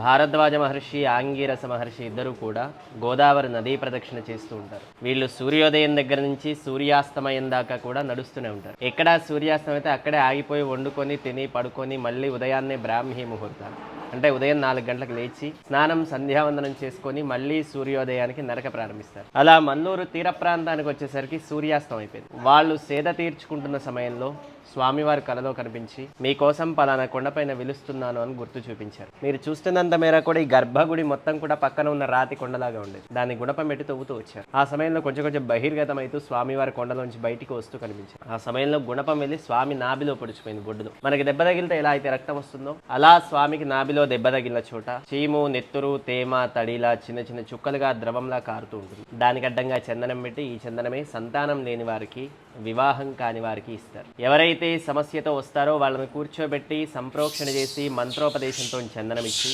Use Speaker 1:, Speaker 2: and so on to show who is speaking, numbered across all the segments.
Speaker 1: భారద్వాజ మహర్షి ఆంగీరస మహర్షి ఇద్దరు కూడా గోదావరి నదీ ప్రదక్షిణ చేస్తూ ఉంటారు. వీళ్ళు సూర్యోదయం దగ్గర నుంచి సూర్యాస్తమయం దాకా కూడా నడుస్తూనే ఉంటారు. ఎక్కడ సూర్యాస్తమైతే అయితే అక్కడే ఆగిపోయి వండుకొని తిని పడుకొని మళ్ళీ ఉదయాన్నే బ్రాహ్మీ ముహూర్తాలు. అంటే ఉదయం నాలుగు గంటలకు లేచి స్నానం సంధ్యావందనం చేసుకొని మళ్ళీ సూర్యోదయానికి నరక ప్రారంభిస్తారు. అలా మల్లూరు తీర ప్రాంతానికి వచ్చేసరికి సూర్యాస్తం అయిపోయింది. వాళ్ళు సేద తీర్చుకుంటున్న సమయంలో స్వామివారి కలలో కనిపించి మీకోసం పలానా కొండపైన విలుస్తున్నాను అని గుర్తు చూపించారు. మీరు చూస్తున్నంత మేర కూడా ఈ గర్భగుడి మొత్తం కూడా పక్కన ఉన్న రాతి కొండలాగా ఉండేది. దాన్ని గుణపం పెట్టి తవ్వుతూ వచ్చారు. ఆ సమయంలో కొంచెం కొంచెం బహిర్గతం అవుతూ స్వామివారి కొండలోంచి బయటికి వస్తూ కనిపించారు. ఆ సమయంలో గుణపం వెళ్ళి స్వామి నాభిలో పొడిచిపోయింది బొడ్డులో మనకి దెబ్బ తగిలితే ఎలా అయితే రక్తం వస్తుందో అలా స్వామికి నాభిలో దెబ్బ తగిలిన చోట చీము నెత్తురు తేమ తడిలా చిన్న చిన్న చుక్కలుగా ద్రవంలా కారుతూ ఉంటుంది. దానికి అడ్డంగా చందనం పెట్టి ఈ చందనమే సంతానం లేని వారికి వివాహం కాని వారికి ఇస్తారు. ఎవరైతే సమస్యతో వస్తారో వాళ్ళని కూర్చోబెట్టి సంప్రోక్షణ చేసి మంత్రోపదేశంతో చందనం ఇచ్చి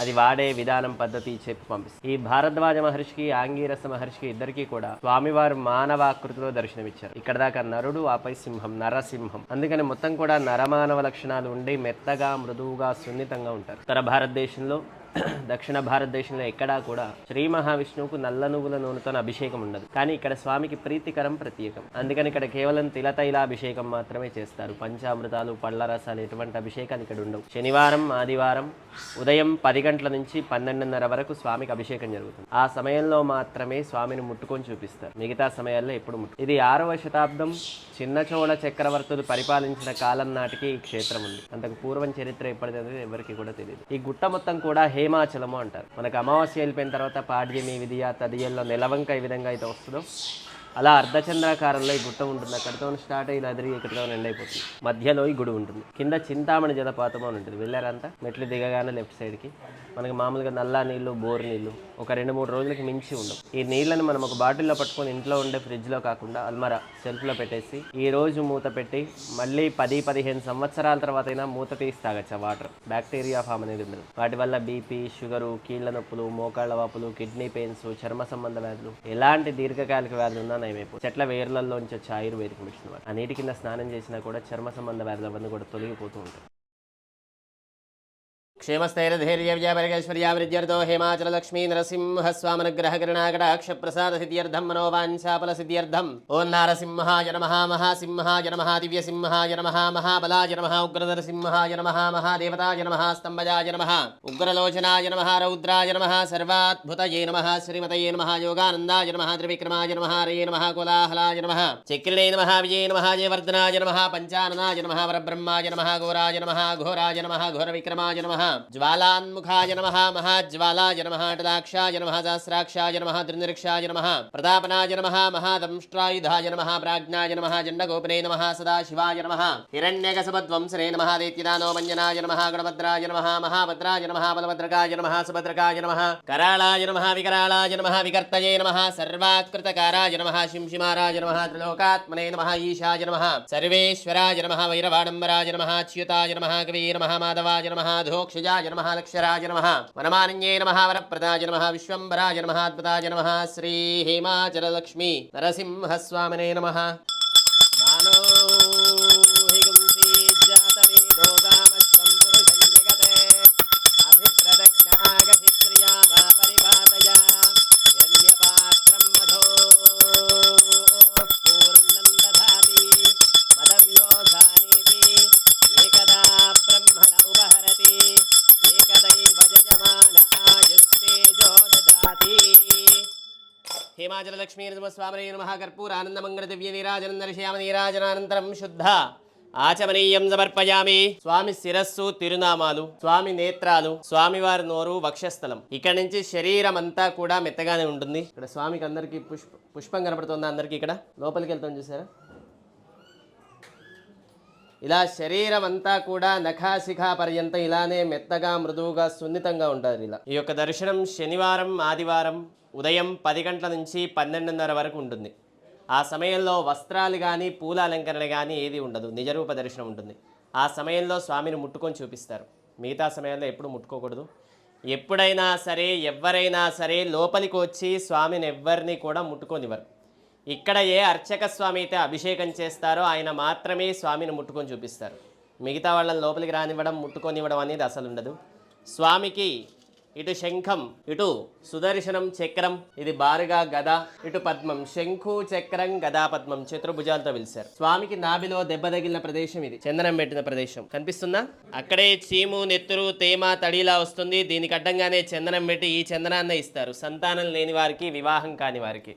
Speaker 1: అది వాడే విధానం పద్ధతి చెప్పి పంపిస్తారు ఈ భారద్వాజ మహర్షికి ఆంగీరస మహర్షికి ఇద్దరికీ కూడా స్వామివారు మానవాకృతిలో దర్శనమిచ్చారు. ఇక్కడ దాకా నరుడు ఆపై సింహం నరసింహం. అందుకని మొత్తం కూడా నరమానవ లక్షణాలు ఉండి మెత్తగా మృదువుగా సున్నితంగా ఉంటారు. ఉత్తర భారతదేశంలో దక్షిణ భారతదేశంలో ఎక్కడా కూడా శ్రీ మహావిష్ణువుకు నల్ల నువ్వుల నూనెతో అభిషేకం ఉండదు. కానీ ఇక్కడ స్వామికి ప్రీతికరం ప్రత్యేకం. అందుకని ఇక్కడ కేవలం తిలతైలాభిషేకం మాత్రమే చేస్తారు. పంచామృతాలు పళ్ళ రసాలు ఎటువంటి అభిషేకాలు ఇక్కడ ఉండవు. శనివారం ఆదివారం ఉదయం పది గంటల నుంచి పన్నెండున్నర వరకు స్వామికి అభిషేకం జరుగుతుంది. ఆ సమయంలో మాత్రమే స్వామిని ముట్టుకొని చూపిస్తారు. మిగతా సమయాల్లో ఎప్పుడు ముట్టు. ఇది ఆరవ శతాబ్దం చిన్న చోళ చక్రవర్తులు పరిపాలించిన కాలం నాటికి ఈ క్షేత్రం ఉంది. అంతకు పూర్వం చరిత్ర ఎప్పటిది ఎవరికి కూడా తెలియదు. ఈ గుట్ట మొత్తం కూడా హేమాచలము అంటారు. మనకు అమావాస్య వెళ్ళిపోయిన తర్వాత పాడ్యమి విధియ తదియల్లో నెలవంక ఏ విధంగా అయితే వస్తుందో. అలా అర్ధచంద్రాకారంలో ఈ గుట్ట ఉంటుంది. అక్కడితో స్టార్ట్ అయ్యి ఇలా తిరిగి ఇక్కడితో ఎండ్ అయిపోతుంది. మధ్యలో ఈ గుడి ఉంటుంది. కింద చింతామణి జలపాతం అని ఉంటుంది. వెళ్ళారంతా మెట్లు దిగగానే లెఫ్ట్ సైడ్కి మనకి మామూలుగా నల్లా నీళ్ళు బోర్ నీళ్ళు ఒక రెండు మూడు రోజులకి మించి ఉండవు. ఈ నీళ్ళని మనం ఒక బాటిల్లో పట్టుకొని ఇంట్లో ఉండే ఫ్రిడ్జ్లో కాకుండా అల్మరా సెల్ఫ్లో పెట్టేసి ఈ రోజు మూత పెట్టి మళ్ళీ పది పదిహేను సంవత్సరాల తర్వాత అయినా మూత తీసి తాగచ్చు? ఆ వాటర్. బ్యాక్టీరియా ఫామ్ అనేది ఉండదు. వాటి వల్ల బీపీ షుగరు కీళ్ళ నొప్పులు మోకాళ్ళ వాపులు కిడ్నీ పెయిన్స్ చర్మ సంబంధ వ్యాధులు ఎలాంటి దీర్ఘకాలిక వ్యాధులు ఉన్నా నయమైపో చెట్ల వేర్లలోంచి వచ్చే ఆయుర్వేదిక మిషన్ వాడు. ఆ నీటి కింద స్నానం చేసినా కూడా చర్మ సంబంధ వ్యాధులు అవన్నీ కూడా తొలగిపోతూ ఉంటాయి క్షేమస్థైర్యధైర్యవ్యాపరిగైశ్వర్యావృద్ధ్యర్థో హేమాచలక్ష్మీ లక్ష్మీ నరసింహ స్వామనుగ్రహ మనోవాంఛాఫల సిద్ధ్యర్థం ఓం నారసింహాయ నమ మహాసింహాయ నమ దివ్యసింహాయ నమ మహాబలాయ నమ ఉగ్రనరసింహాయ నమ మహాదేవతాయ నమ స్తంభజాయ నమ ఉగ్రలోచనాయ నమ రౌద్రాయ నమ సర్వాద్భుతయే నమ శ్రీమతయే నమ యోగానందాయ నమ త్రివిక్రమాయ నమ హరయే నమ కోలాహలాయ నమ చక్రిణే నమ విజయ నమ జయవర్ధనాయ నమ పంచాననాయ నమ వరబ్రహ్మాయ నమ ఘోరాయ నమ ఘోరాయ నమ ఘోర విక్రమాయ నమ జ్వాలాన్ముఖాయ నమ మహాజ్వాలాయ నమ టదాక్షాయ నమ సహస్రాక్షాయ నమ దృనిరీక్షాయ నమ ప్రతాపనాయ నమ మహాదంష్ట్రాయుధాయ నమ ప్రాజ్ఞాయ నమ జండగోపనే నమ సదాశివాయ నమ హిరణ్యకసపద్వంసరే నమ దైత్యదానో మంజనాయ నమ గణభద్రాయ నమ మహాభద్రాయ నమ బలభద్రకాయ నమ సుభద్రకాయ నమ కరాళాయ నమ వికరాళాయ నమ వికర్తయే నమ సర్వాకృతకారాయ నమ శింశిమారాయ నమ త్రిలోకాత్మనే నమ ఈశాయ నమ సర్వేశ్వరాయ నమ వైరవాడంబరాయ నమ అచ్యుతాయ నమ కవే నమ మాధవాయ నమ నమ లక్షరాయ నమ వనమాన్యే నమ వరప్రదాయ నమ విశ్వంబరాయ నమ అద్భుతాయ నమ శ్రీ హిమాచలలక్ష్మి నరసింహస్వామినే నమ. మానో దదాతి హేమాచల లక్ష్మీ నరసింహస్వామి నమ కర్పూరానందమంగళ దివ్య నీరాజనం దర్శయామ నీరాజనానంతరం శుద్ధ. ఆచమనీయం సమర్పయామి. స్వామి శిరస్సు తిరునామాలు స్వామి నేత్రాలు స్వామివారి నోరు వక్షస్థలం. ఇక్కడ నుంచి శరీరం అంతా కూడా మెత్తగానే ఉంటుంది. ఇక్కడ స్వామికి అందరికీ పుష్ప పుష్పం కనపడుతుంది అందరికీ ఇక్కడ? లోపలికి వెళ్తాం చూసారా? ఇలా శరీరం అంతా కూడా నఖాశిఖ పర్యంతం ఇలానే మెత్తగా మృదువుగా సున్నితంగా ఉంటారు ఇలా. ఈ యొక్క దర్శనం శనివారం ఆదివారం ఉదయం పది గంటల నుంచి పన్నెండున్నర వరకు ఉంటుంది. ఆ సమయంలో వస్త్రాలు కానీ పూల అలంకరణ కానీ ఏది ఉండదు. నిజరూప దర్శనం ఉంటుంది. ఆ సమయంలో స్వామిని ముట్టుకొని చూపిస్తారు. మిగతా సమయంలో ఎప్పుడు ముట్టుకోకూడదు. ఎప్పుడైనా సరే ఎవరైనా సరే లోపలికి వచ్చి స్వామిని ఎవ్వరిని కూడా ముట్టుకొనివ్వరు. ఇక్కడ ఏ అర్చక స్వామి అయితే అభిషేకం చేస్తారో ఆయన మాత్రమే స్వామిని ముట్టుకొని చూపిస్తారు. మిగతా వాళ్ళని లోపలికి రానివ్వడం ముట్టుకొనివ్వడం అనేది అసలు ఉండదు. స్వామికి ఇటు శంఖం ఇటు సుదర్శనం చక్రం ఇది బారుగా గద ఇటు పద్మం శంఖు చక్రం గదా పద్మం చతుర్భుజాలతో పిలిచారు. స్వామికి నాభిలో దెబ్బ తగిలిన ప్రదేశం ఇది. చందనం పెట్టిన ప్రదేశం. కనిపిస్తుందా? అక్కడే చీము నెత్తురు తేమ తడిలా వస్తుంది. దీనికి అడ్డంగానే చందనం పెట్టి ఈ చందనాన్నే ఇస్తారు. సంతానం లేని వారికి వివాహం కాని వారికి.